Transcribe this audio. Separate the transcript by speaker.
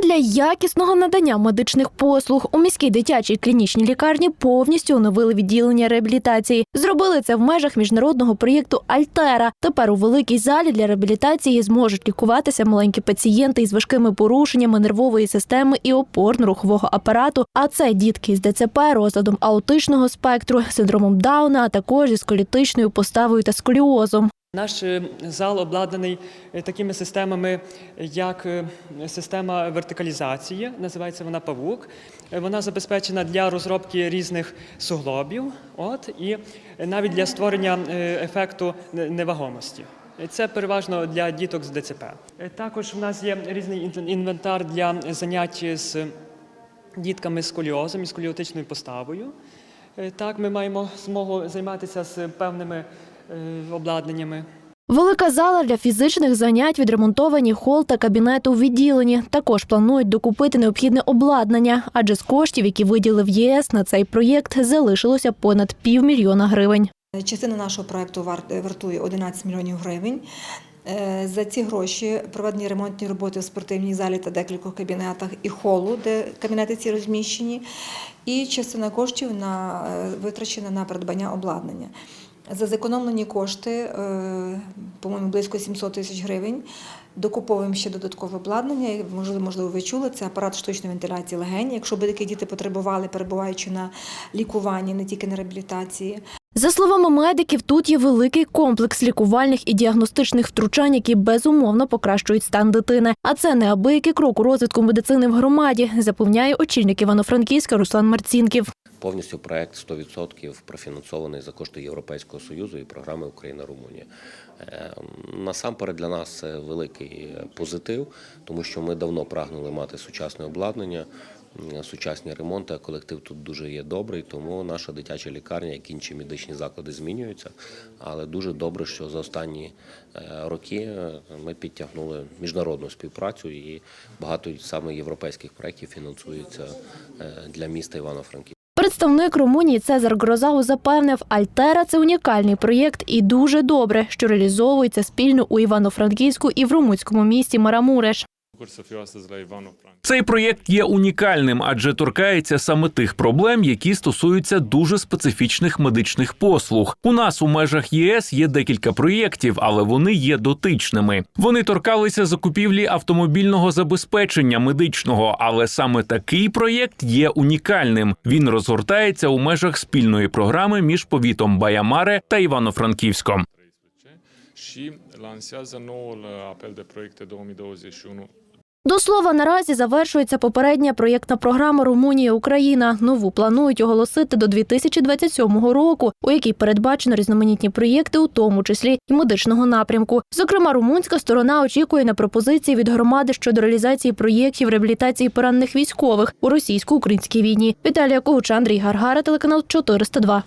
Speaker 1: Задля якісного надання медичних послуг у міській дитячій клінічній лікарні повністю оновили відділення реабілітації. Зробили це в межах міжнародного проєкту Альтера. Тепер у великій залі для реабілітації зможуть лікуватися маленькі пацієнти із важкими порушеннями нервової системи і опорно-рухового апарату. А це дітки з ДЦП, розладом аутичного спектру, синдромом Дауна, а також із колітичною поставою та сколіозом.
Speaker 2: Наш е, зал обладнаний е, такими системами, як е, система вертикалізації, називається вона павук. Вона забезпечена для розробки різних суглобів, от і навіть для створення ефекту невагомості. Це переважно для діток з ДЦП. Також в нас є різний ін- інвентар для занять з дітками з сколіозом і сколіотичною поставою. Е, Так, ми маємо змогу займатися з певними обладнаннями.
Speaker 1: Велика зала для фізичних занять, відремонтовані хол та кабінети у відділенні. Також планують докупити необхідне обладнання, адже з коштів, які виділив ЄС на цей проєкт, залишилося понад півмільйона гривень.
Speaker 3: Частина нашого проекту вар- вартує 11 мільйонів гривень. Е, За ці гроші проведені ремонтні роботи в спортивній залі та декількох кабінетах і холу, де кабінети ці розміщені, і частина коштів на, е, витрачена на придбання обладнання. За зекономлені кошти, е, по-моєму, близько 700 тисяч гривень. Докуповуємо ще додаткове обладнання. Можливо, можливо, ви чули, це апарат штучної вентиляції легень. Якщо би такі діти потребували, перебуваючи на лікуванні, не тільки на реабілітації.
Speaker 1: За словами медиків, тут є великий комплекс лікувальних і діагностичних втручань, які безумовно покращують стан дитини. А це неабиякий крок у розвитку медицини в громаді, запевняє очільник Івано-Франківська Руслан Марцінків.
Speaker 4: Повністю проект 100% профінансований за кошти Європейського союзу і програми Україна-Румунія. Е, Насамперед для нас це великий позитив, тому що ми давно прагнули мати сучасне обладнання, сучасні ремонти. а Колектив тут дуже є добрий, тому наша дитяча лікарня, як інші медичні заклади, змінюються. Але дуже добре, що за останні е, роки е, ми підтягнули міжнародну співпрацю і багато саме європейських проєктів фінансується для міста Івано-Франківська.
Speaker 1: Представник Румунії Цезар Грозау запевнив, Альтера це унікальний проєкт і дуже добре, що реалізовується спільно у Івано-Франківську і в румунському місті Марамуреш.
Speaker 5: Цей проєкт є унікальним, адже торкається саме тих проблем, які стосуються дуже специфічних медичних послуг. У нас у межах ЄС є декілька проєктів, але вони є дотичними. Вони торкалися закупівлі автомобільного забезпечення медичного, але саме такий проєкт є унікальним. Він розгортається у межах спільної програми між повітом Баямаре та Івано-Франківськом.
Speaker 6: 13 și lansează noul apel de proiecte 2021
Speaker 1: До слова, наразі завершується попередня проєктна програма Румунія Україна. Нову планують оголосити до 2027 року, у якій передбачено різноманітні проєкти, у тому числі і медичного напрямку. Зокрема, румунська сторона очікує на пропозиції від громади щодо реалізації проєктів реабілітації поранених військових у російсько-українській війні. Віталія Когуч, Андрій Гаргара, телеканал 402.